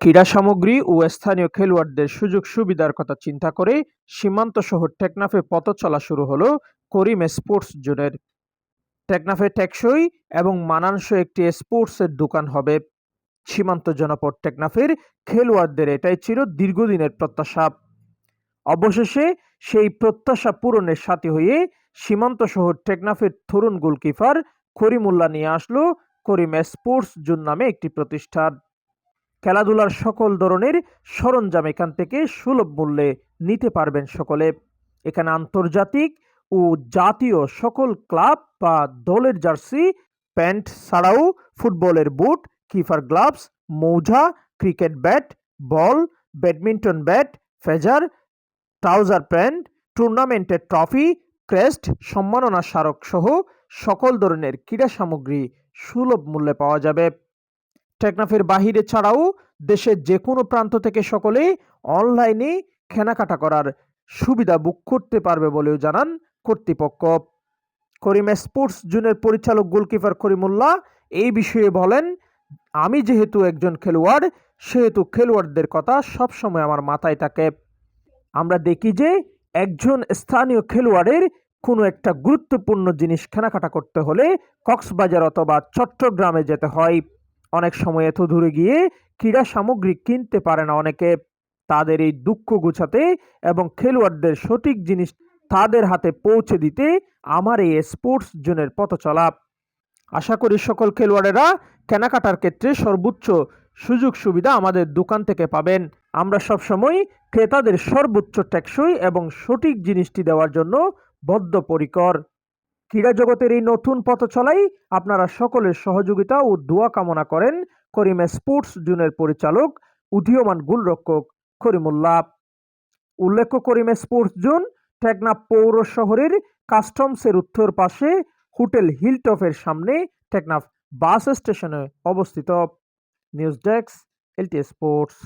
ক্রীড়া সামগ্রী ও স্থানীয় খেলোয়াড়দের সুযোগ সুবিধার কথা চিন্তা করে সীমান্ত শহর টেকনাফে পথ চলা শুরু হলো করিম স্পোর্টস জোনের। টেকনাফে টেকসই এবং মানানসই একটি স্পোর্টসের দোকান হবে। সীমান্ত জনপদ টেকনাফের খেলোয়াড়দের এটাই ছিল দীর্ঘদিনের প্রত্যাশা। অবশেষে সেই প্রত্যাশা পূরণের সাথে হয়ে সীমান্ত শহর টেকনাফের তরুণ গোলকিপার করিমুল্লা নিয়ে আসলো করিম স্পোর্টস জোন নামে একটি প্রতিষ্ঠান। খেলাধুলার সকল ধরনের সরঞ্জাম এখান থেকে সুলভ মূল্যে নিতে পারবেন সকলে। এখানে আন্তর্জাতিক ও জাতীয় সকল ক্লাব বা দলের জার্সি, প্যান্ট ছাড়াও ফুটবলের বুট কিপার গ্লাভস, মৌজা, cricket bat, ball, badminton bat, phasor, trouser pant, টুর্নামেন্টের ট্রফি, ক্রেস্ট, সম্মাননা স্মারক সহ সকল ধরনের ক্রীড়া সামগ্রী সুলভ মূল্যে পাওয়া যাবে। টেকনাফের বাহিরে ছাড়াও দেশের যে কোনো প্রান্ত থেকে সকলে অনলাইনে কেনাকাটা করার সুবিধা বুক করতে পারবে বলেও জানান কর্তৃপক্ষ। করিম স্পোর্টস জোনের পরিচালক গোলকিপার করিমুল্লাহ এই বিষয়ে বলেন, আমি যেহেতু একজন খেলোয়াড়, সেহেতু খেলোয়াড়দের কথা সবসময় আমার মাথায় থাকে। আমরা দেখি যে একজন স্থানীয় খেলোয়াড়ের কোনো একটা গুরুত্বপূর্ণ জিনিস কেনাকাটা করতে হলে কক্সবাজার অথবা চট্টগ্রামে যেতে হয়। অনেক সময় এত দূরে গিয়ে ক্রীড়া সামগ্রী কিনতে পারে না। অনেকে তাদের এই দুঃখ গুছাতে এবং খেলোয়াড়দের সঠিক জিনিস তাদের হাতে পৌঁছে দিতে আমার এই স্পোর্টস জোনের পথ চলা আশা করি সকল খেলোয়াড়েরা কেনাকাটার ক্ষেত্রে সর্বোচ্চ সুযোগ সুবিধা আমাদের দোকান থেকে পাবেন। আমরা সবসময় ক্রেতাদের সর্বোচ্চ টেকসই এবং সঠিক জিনিসটি দেওয়ার জন্য বদ্ধপরিকর। ক্রীড়া জগতের এই নতুন পথ চলাই আপনারা সকলের সহযোগিতা ও দোয়া কামনা করেন করিমে স্পোর্টস জুনের পরিচালক, উদীয়মান গোলরক্ষক করিমুল্লাহ। উল্লেখ্য, করিমে স্পোর্টস জোন টেকনাফ পৌর শহরের কাস্টমসের উত্তর পাশে হোটেল হিলটপের সামনে টেকনাফ বাস স্টেশনে অবস্থিত। News desk LT sports.